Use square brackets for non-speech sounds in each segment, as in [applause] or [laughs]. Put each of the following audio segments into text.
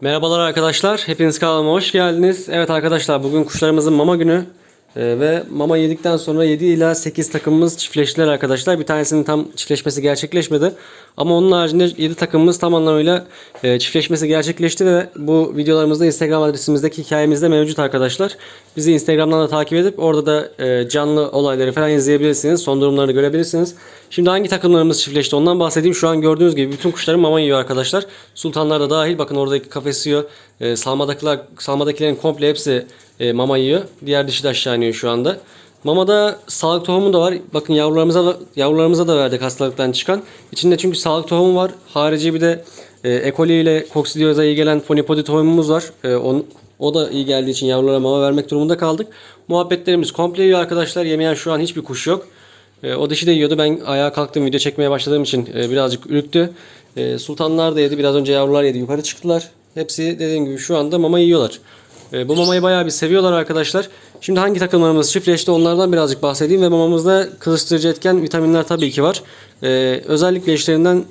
Merhabalar arkadaşlar. Hepiniz kanalıma hoş geldiniz. Evet arkadaşlar bugün kuşlarımızın mama günü. Ee, ve mama yedikten sonra 7 ila 8 takımımız çiftleştiler arkadaşlar. Bir tanesinin tam çiftleşmesi gerçekleşmedi. Ama onun haricinde 7 takımımız tam anlamıyla e, çiftleşmesi gerçekleşti ve bu videolarımızda Instagram adresimizdeki hikayemizde mevcut arkadaşlar. Bizi Instagram'dan da takip edip orada da e, canlı olayları falan izleyebilirsiniz. Son durumları görebilirsiniz. Şimdi hangi takımlarımız çiftleşti ondan bahsedeyim. Şu an gördüğünüz gibi bütün kuşların mama yiyor arkadaşlar. Sultanlar da dahil. Bakın oradaki kafes yiyor. E, salmadakiler, salmadakilerin komple hepsi e, mama yiyor. Diğer dişi de aşağı iniyor şu anda. Mamada sağlık tohumu da var. Bakın yavrularımıza da, yavrularımıza da verdik hastalıktan çıkan. İçinde çünkü sağlık tohumu var. Harici bir de e, E. coli ile koksidioza iyi gelen fonipodi tohumumuz var. E, on, o da iyi geldiği için yavrulara mama vermek durumunda kaldık. Muhabbetlerimiz komple yiyor arkadaşlar. Yemeyen şu an hiçbir kuş yok. E, o dişi de yiyordu. Ben ayağa kalktım video çekmeye başladığım için e, birazcık ürktü. E, sultanlar da yedi. Biraz önce yavrular yedi. Yukarı çıktılar. Hepsi dediğim gibi şu anda mama yiyorlar. E, bu mamayı bayağı bir seviyorlar arkadaşlar. Şimdi hangi takımlarımız çiftleşti onlardan birazcık bahsedeyim ve mamamızda kızıştırıcı etken vitaminler tabii ki var. E, özellikle işlerinden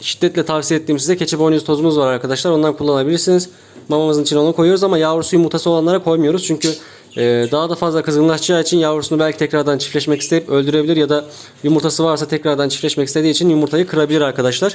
şiddetle tavsiye ettiğim size keçi boynuz tozumuz var arkadaşlar. Ondan kullanabilirsiniz. Mamamızın içine onu koyuyoruz ama yavrusu yumurtası olanlara koymuyoruz. Çünkü daha da fazla kızgınlaşacağı için yavrusunu belki tekrardan çiftleşmek isteyip öldürebilir ya da yumurtası varsa tekrardan çiftleşmek istediği için yumurtayı kırabilir arkadaşlar.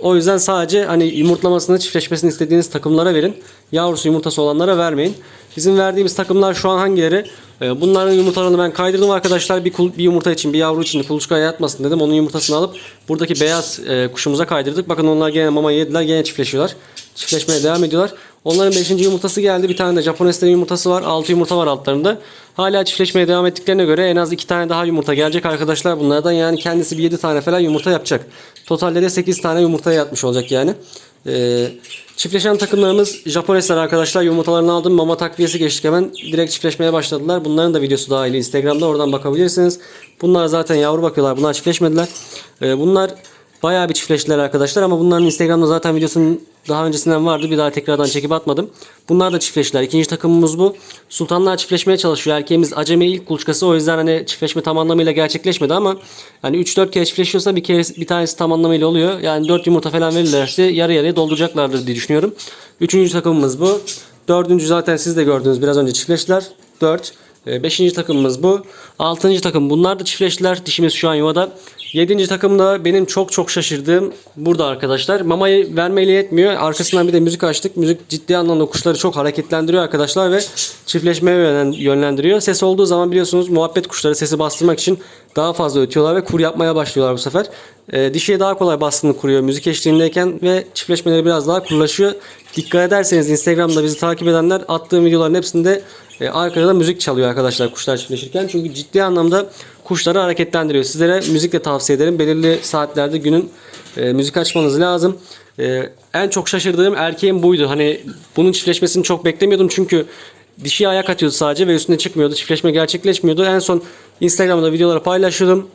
O yüzden sadece hani yumurtlamasını çiftleşmesini istediğiniz takımlara verin. Yavrusu yumurtası olanlara vermeyin. Bizim verdiğimiz takımlar şu an hangileri? E, bunların yumurtalarını ben kaydırdım arkadaşlar. Bir, kul- bir yumurta için bir yavru için kuluçkaya yatmasın dedim. Onun yumurtasını alıp buradaki beyaz e, kuşumuza kaydırdık. Bakın onlar gene mama yediler. Gene çiftleşiyorlar. Çiftleşmeye devam ediyorlar. Onların 5. yumurtası geldi. Bir tane de Japoneslerin yumurtası var. 6 yumurta var altlarında. Hala çiftleşmeye devam ettiklerine göre en az 2 tane daha yumurta gelecek arkadaşlar bunlardan. Yani kendisi bir 7 tane falan yumurta yapacak. Totalde de 8 tane yumurtaya yatmış olacak yani. Ee, çiftleşen takımlarımız Japonesler arkadaşlar. Yumurtalarını aldım. Mama takviyesi geçtik hemen. Direkt çiftleşmeye başladılar. Bunların da videosu dahil Instagram'da. Oradan bakabilirsiniz. Bunlar zaten yavru bakıyorlar. Bunlar çiftleşmediler. Ee, bunlar Bayağı bir çiftleştiler arkadaşlar ama bunların Instagram'da zaten videosunun daha öncesinden vardı. Bir daha tekrardan çekip atmadım. Bunlar da çiftleştiler. İkinci takımımız bu. Sultanlar çiftleşmeye çalışıyor. Erkeğimiz acemi ilk kuluçkası. O yüzden hani çiftleşme tam anlamıyla gerçekleşmedi ama hani 3-4 kere çiftleşiyorsa bir kere bir tanesi tam anlamıyla oluyor. Yani 4 yumurta falan verirlerse yarı yarıya dolduracaklardır diye düşünüyorum. Üçüncü takımımız bu. Dördüncü zaten siz de gördünüz biraz önce çiftleştiler. 4. E, Beşinci takımımız bu. Altıncı takım bunlar da çiftleştiler. Dişimiz şu an yuvada. Yedinci takım da benim çok çok şaşırdığım burada arkadaşlar. Mamayı vermeyle yetmiyor. Arkasından bir de müzik açtık. Müzik ciddi anlamda kuşları çok hareketlendiriyor arkadaşlar ve çiftleşmeye yönlen- yönlendiriyor. Ses olduğu zaman biliyorsunuz muhabbet kuşları sesi bastırmak için daha fazla ötüyorlar ve kur yapmaya başlıyorlar bu sefer. E, dişiye daha kolay baskını kuruyor müzik eşliğindeyken ve çiftleşmeleri biraz daha kurulaşıyor. Dikkat ederseniz Instagram'da bizi takip edenler attığım videoların hepsinde e, arkada da müzik çalıyor arkadaşlar kuşlar çiftleşirken. Çünkü ciddi anlamda kuşları hareketlendiriyor. Sizlere müzikle tavsiye ederim. Belirli saatlerde günün e, müzik açmanız lazım. E, en çok şaşırdığım erkeğin buydu. Hani bunun çiftleşmesini çok beklemiyordum çünkü dişi ayak atıyordu sadece ve üstüne çıkmıyordu. Çiftleşme gerçekleşmiyordu. En son Instagram'da videoları paylaşıyordum.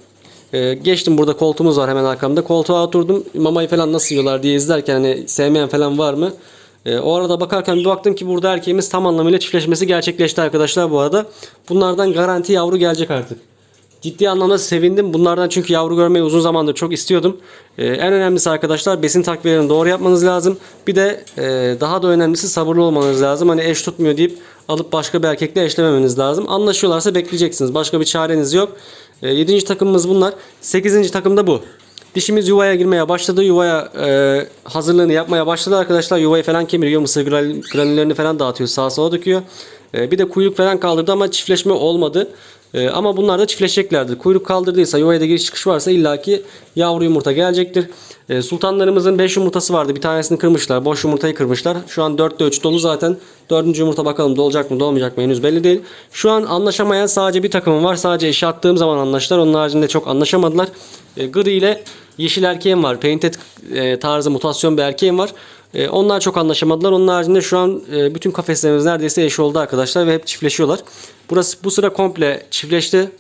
Ee, geçtim burada koltuğumuz var hemen arkamda. Koltuğa oturdum. Mamayı falan nasıl yiyorlar diye izlerken hani sevmeyen falan var mı? Ee, o arada bakarken bir baktım ki burada erkeğimiz tam anlamıyla çiftleşmesi gerçekleşti arkadaşlar bu arada. Bunlardan garanti yavru gelecek artık. Ciddi anlamda sevindim. Bunlardan çünkü yavru görmeyi uzun zamandır çok istiyordum. Ee, en önemlisi arkadaşlar besin takviyelerini doğru yapmanız lazım. Bir de e, daha da önemlisi sabırlı olmanız lazım. Hani eş tutmuyor deyip alıp başka bir erkekle eşlememeniz lazım. Anlaşıyorlarsa bekleyeceksiniz. Başka bir çareniz yok. E, 7. takımımız bunlar. 8. takım da bu. Dişimiz yuvaya girmeye başladı. Yuvaya e, hazırlığını yapmaya başladı arkadaşlar. Yuvayı falan kemiriyor. Mısır granül- granüllerini falan dağıtıyor. Sağa sola döküyor. E, bir de kuyruk falan kaldırdı ama çiftleşme olmadı. E, ama bunlar da çiftleşeceklerdir. Kuyruk kaldırdıysa yuvaya da giriş çıkış varsa illaki yavru yumurta gelecektir. E, sultanlarımızın 5 yumurtası vardı. Bir tanesini kırmışlar. Boş yumurtayı kırmışlar. Şu an 4'te 3 dolu zaten. 4. yumurta bakalım dolacak mı dolmayacak mı henüz belli değil. Şu an anlaşamayan sadece bir takımım var. Sadece eşe attığım zaman anlaştılar. Onun haricinde çok anlaşamadılar. E, gri ile yeşil erkeğim var. Painted e, tarzı mutasyon bir erkeğim var. E, onlar çok anlaşamadılar. Onun haricinde şu an e, bütün kafeslerimiz neredeyse eş oldu arkadaşlar ve hep çiftleşiyorlar. Burası bu sıra komple çiftleşti.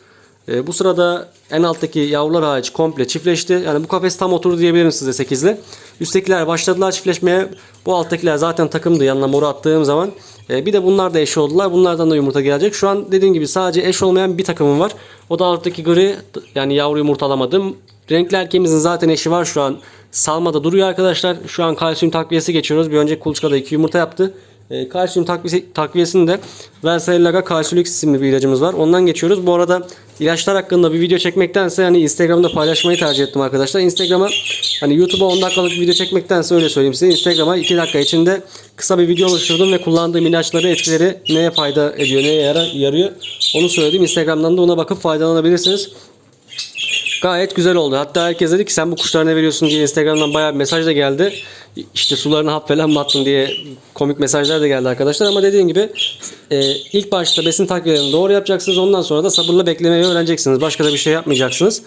E, bu sırada en alttaki yavrular hariç komple çiftleşti. Yani bu kafes tam oturdu diyebilirim size 8'li. Üsttekiler başladılar çiftleşmeye. Bu alttakiler zaten takımdı yanına moru attığım zaman. E, bir de bunlar da eş oldular. Bunlardan da yumurta gelecek. Şu an dediğim gibi sadece eş olmayan bir takımım var. O da alttaki gri yani yavru yumurta alamadım. Renkli erkeğimizin zaten eşi var şu an. salmada duruyor arkadaşlar. Şu an kalsiyum takviyesi geçiyoruz. Bir önceki kuluçkada iki yumurta yaptı. E, kalsiyum takviyesi, takviyesinde Versailles Calciolix isimli bir ilacımız var. Ondan geçiyoruz. Bu arada ilaçlar hakkında bir video çekmektense hani Instagram'da paylaşmayı tercih ettim arkadaşlar. Instagram'a hani YouTube'a 10 dakikalık bir video çekmektense öyle söyleyeyim size. Instagram'a 2 dakika içinde kısa bir video oluşturdum ve kullandığım ilaçları etkileri neye fayda ediyor, neye yarar, yarıyor onu söyledim. Instagram'dan da ona bakıp faydalanabilirsiniz. Gayet güzel oldu. Hatta herkes dedi ki sen bu kuşlara ne veriyorsun diye Instagram'dan bayağı bir mesaj da geldi. İşte sularına hap falan mı attın diye komik mesajlar da geldi arkadaşlar. Ama dediğim gibi e, ilk başta besin takviyelerini doğru yapacaksınız. Ondan sonra da sabırla beklemeyi öğreneceksiniz. Başka da bir şey yapmayacaksınız.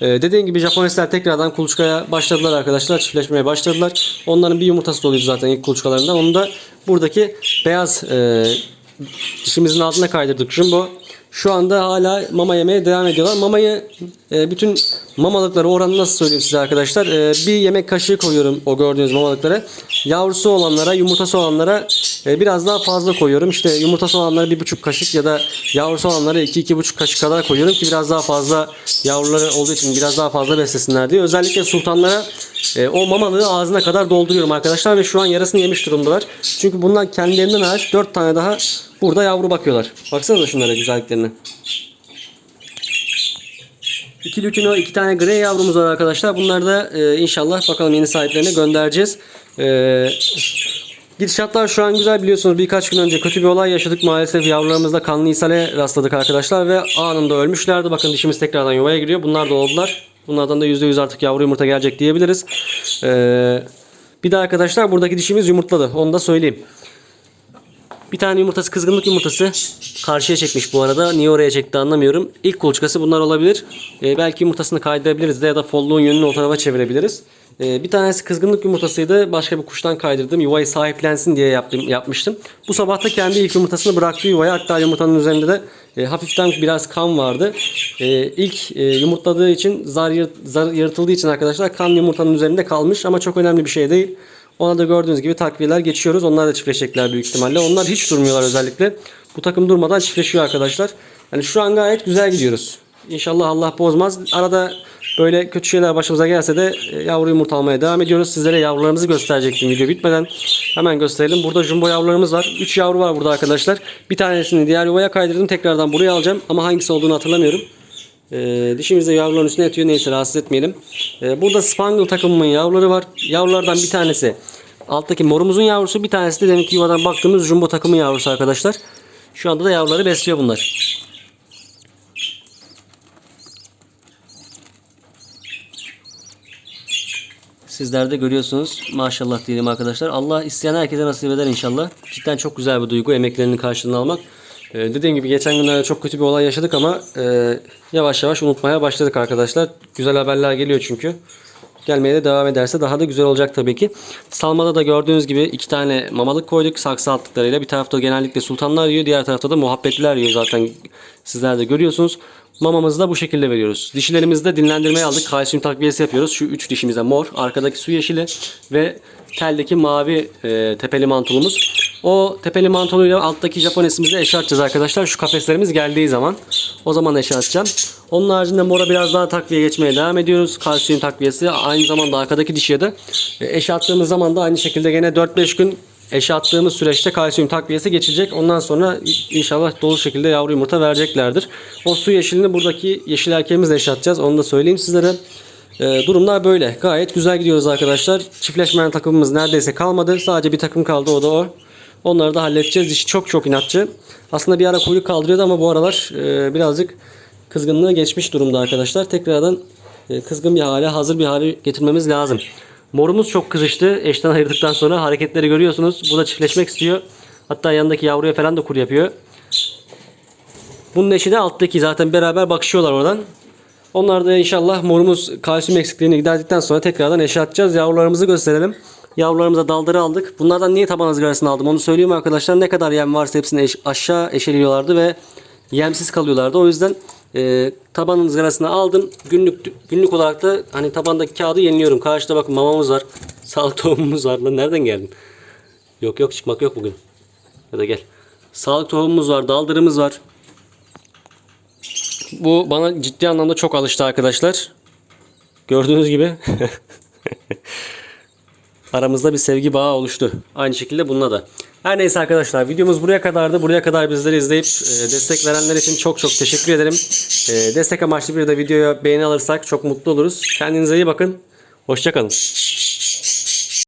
E, dediğim gibi Japonesler tekrardan kuluçkaya başladılar arkadaşlar. Çiftleşmeye başladılar. Onların bir yumurtası doluydu zaten ilk kuluçkalarından. Onu da buradaki beyaz e, dişimizin altına kaydırdık jumbo. Şu anda hala mama yemeye devam ediyorlar. Mamayı e, bütün mamalıkları oranı nasıl söyleyeyim size arkadaşlar. E, bir yemek kaşığı koyuyorum o gördüğünüz mamalıklara. Yavrusu olanlara, yumurtası olanlara e, biraz daha fazla koyuyorum. İşte yumurtası olanlara bir buçuk kaşık ya da yavrusu olanlara iki iki buçuk kaşık kadar koyuyorum ki biraz daha fazla yavruları olduğu için biraz daha fazla beslesinler diye. Özellikle sultanlara e, o mamalığı ağzına kadar dolduruyorum arkadaşlar ve şu an yarısını yemiş durumdalar. Çünkü bunlar kendilerinden hariç 4 tane daha burada yavru bakıyorlar. Baksanıza şunlara güzelliklerine. İki lütino, iki tane grey yavrumuz var arkadaşlar. Bunları da e, inşallah bakalım yeni sahiplerine göndereceğiz. E, gidişatlar şu an güzel biliyorsunuz. Birkaç gün önce kötü bir olay yaşadık. Maalesef yavrularımızda kanlı ishale rastladık arkadaşlar ve anında ölmüşlerdi. Bakın dişimiz tekrardan yuvaya giriyor. Bunlar da oldular. Bunlardan da %100 artık yavru yumurta gelecek diyebiliriz. E, bir de arkadaşlar buradaki dişimiz yumurtladı. Onu da söyleyeyim. Bir tane yumurtası kızgınlık yumurtası karşıya çekmiş bu arada. Niye oraya çekti anlamıyorum. İlk kuluçkası bunlar olabilir. Ee, belki yumurtasını kaydırabiliriz de ya da folluğun yönünü o tarafa çevirebiliriz. Ee, bir tanesi kızgınlık yumurtasıydı. Başka bir kuştan kaydırdım. Yuvayı sahiplensin diye yaptım, yapmıştım. Bu sabah da kendi ilk yumurtasını bıraktı yuvaya. Hatta yumurtanın üzerinde de e, hafiften biraz kan vardı. E, ilk e, yumurtladığı için zar, zar yırtıldığı için arkadaşlar kan yumurtanın üzerinde kalmış ama çok önemli bir şey değil. Ona da gördüğünüz gibi takviyeler geçiyoruz. Onlar da çiftleşecekler büyük ihtimalle. Onlar hiç durmuyorlar özellikle. Bu takım durmadan çiftleşiyor arkadaşlar. Yani şu an gayet güzel gidiyoruz. İnşallah Allah bozmaz. Arada böyle kötü şeyler başımıza gelse de e, yavru yumurta almaya devam ediyoruz. Sizlere yavrularımızı gösterecektim video bitmeden. Hemen gösterelim. Burada jumbo yavrularımız var. 3 yavru var burada arkadaşlar. Bir tanesini diğer yuvaya kaydırdım. Tekrardan buraya alacağım. Ama hangisi olduğunu hatırlamıyorum. Ee, dişimiz de yavruların üstüne yatıyor. Neyse rahatsız etmeyelim. Ee, burada Spangle takımımın yavruları var. Yavrulardan bir tanesi alttaki morumuzun yavrusu. Bir tanesi de deminki yuvadan baktığımız jumbo takımın yavrusu arkadaşlar. Şu anda da yavruları besliyor bunlar. Sizler de görüyorsunuz. Maşallah diyelim arkadaşlar. Allah isteyen herkese nasip eder inşallah. Cidden çok güzel bir duygu emeklerinin karşılığını almak. Ee, dediğim gibi geçen günlerde çok kötü bir olay yaşadık ama e, yavaş yavaş unutmaya başladık arkadaşlar. Güzel haberler geliyor çünkü. Gelmeye de devam ederse daha da güzel olacak tabii ki. Salmada da gördüğünüz gibi iki tane mamalık koyduk saksı altlıklarıyla. Bir tarafta genellikle sultanlar yiyor. Diğer tarafta da muhabbetliler yiyor zaten. Sizler de görüyorsunuz. Mamamızı da bu şekilde veriyoruz. Dişilerimizde dinlendirmeye aldık. Kalsiyum takviyesi yapıyoruz. Şu üç dişimize mor. Arkadaki su yeşili ve teldeki mavi e, tepeli mantolumuz. O tepeli mantoluyla alttaki Japonesimizi eşe atacağız arkadaşlar. Şu kafeslerimiz geldiği zaman. O zaman eşe atacağım. Onun haricinde mora biraz daha takviye geçmeye devam ediyoruz. Kalsiyum takviyesi. Aynı zamanda arkadaki dişiye de e, eşe attığımız zaman da aynı şekilde gene 4-5 gün eşe attığımız süreçte kalsiyum takviyesi geçilecek. Ondan sonra inşallah dolu şekilde yavru yumurta vereceklerdir. O su yeşilini buradaki yeşil erkeğimizle eşe atacağız. Onu da söyleyeyim sizlere. Ee, durumlar böyle. Gayet güzel gidiyoruz arkadaşlar. Çiftleşmeyen takımımız neredeyse kalmadı. Sadece bir takım kaldı o da o. Onları da halledeceğiz. Dişi çok çok inatçı. Aslında bir ara kuyruk kaldırıyordu ama bu aralar e, birazcık kızgınlığı geçmiş durumda arkadaşlar. Tekrardan e, kızgın bir hale, hazır bir hale getirmemiz lazım. Morumuz çok kızıştı. Eşten ayırdıktan sonra hareketleri görüyorsunuz. Bu da çiftleşmek istiyor. Hatta yanındaki yavruya falan da kur yapıyor. Bunun eşi de alttaki zaten beraber bakışıyorlar oradan. Onlar da inşallah morumuz kalsiyum eksikliğini giderdikten sonra tekrardan eşe atacağız. Yavrularımızı gösterelim. Yavrularımıza dalları aldık. Bunlardan niye taban ızgarasını aldım onu söyleyeyim arkadaşlar. Ne kadar yem varsa hepsini eş- aşağı eşeliyorlardı ve yemsiz kalıyorlardı. O yüzden e, taban ızgarasını aldım. Günlük günlük olarak da hani tabandaki kağıdı yeniliyorum. Karşıda bakın mamamız var. [laughs] Sağlık tohumumuz var. Lan nereden geldin? Yok yok çıkmak yok bugün. Ya da gel. Sağlık tohumumuz var. Daldırımız var. Bu bana ciddi anlamda çok alıştı arkadaşlar. Gördüğünüz gibi. [laughs] Aramızda bir sevgi bağı oluştu. Aynı şekilde bununla da. Her neyse arkadaşlar videomuz buraya kadardı. Buraya kadar bizleri izleyip e, destek verenler için çok çok teşekkür ederim. E, destek amaçlı bir de videoya beğeni alırsak çok mutlu oluruz. Kendinize iyi bakın. Hoşçakalın.